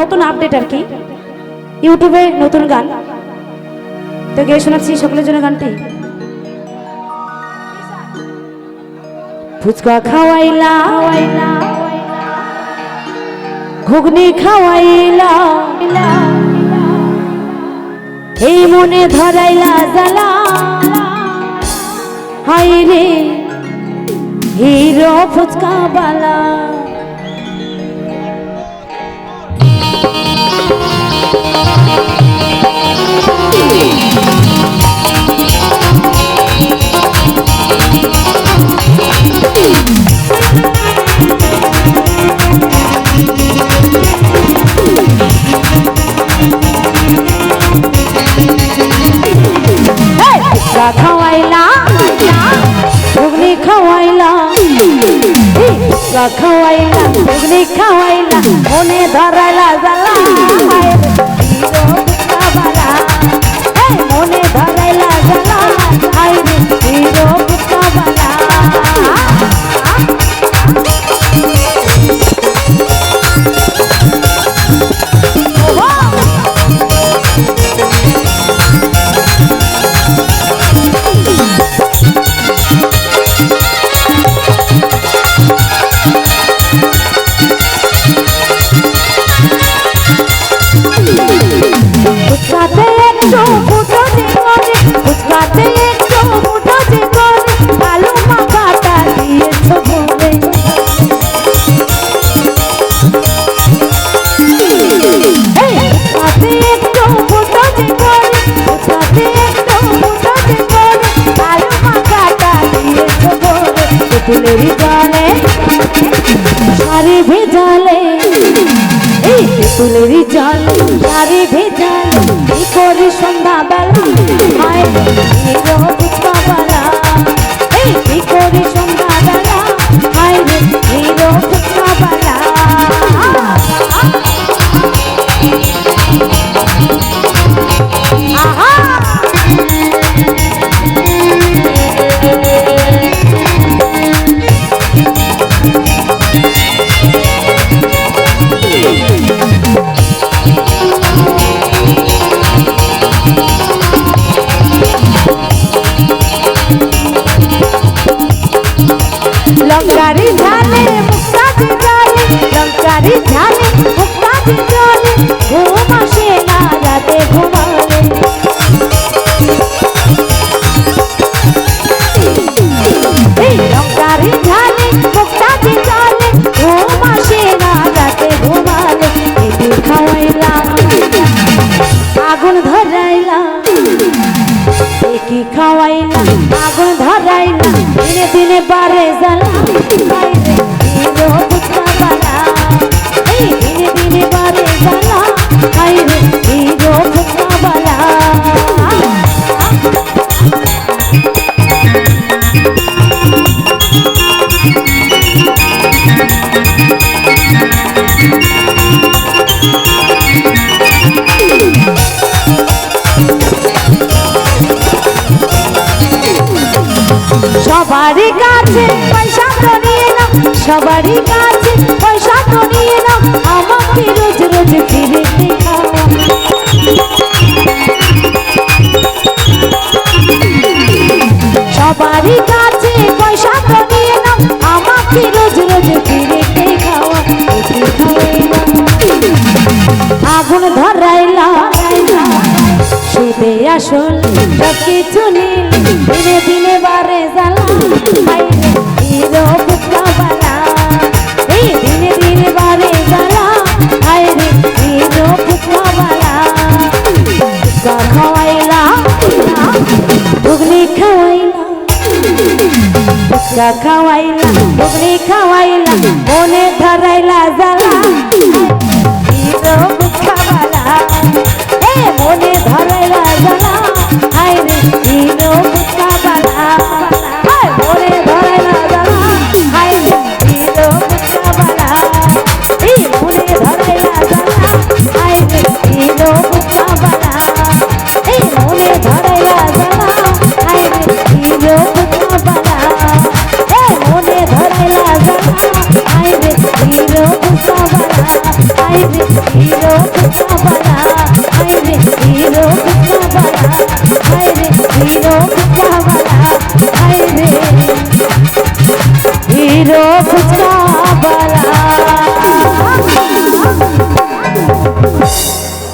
নতুন আপডেট আর কি। ইউটিউবে নতুন গান। তো গিয়ে শোনাচ্ছি সকলের জন্য গানটি। ফুচকা খাওয়াইলা, ঘুগনি খাওয়াইলা, এই মনে ধরাইলা জ্বালা। হাই রে, হিরো ফুচকা বালা। ফুচকা খাওয়াইলা। ঘুগনি খাওয়াইলা। ফুচকা খাওয়াইলা ঘুগনি খাওয়াইলা। মনে ধরাইলা তেঁতুলেরই জলে শাড়ি ভেজালে। এই তেঁতুলেরই জল সারে ভেজাল। কি করি সন্ধ্যা বেলা হায় হিরো ফুচকা বালা এই কি रंगकारी झाले দিনে দিনে বারে জ্বালা সবারই কাছে পয়সা তো নিয়ে না সবারই কাছে পয়সা তো নিয়ে না আমাকে রোজ রোজ ফিরে সবারই কাছে পয়সা তো নিয়ে না আমাকে রোজ রোজ ফিরে আগুন ধরাইলা সুদে আসল সব কিছু নীল দিনে ফুচকা খাওয়াইলা ঘুগনি খাওয়াইলা মনে ধরাইলা জ্বালা। মনে ধরাইলা আইবে হিরো বাবারা আইবে হিরো বাবারা আইবে হিরো বাবারা আইবে হিরো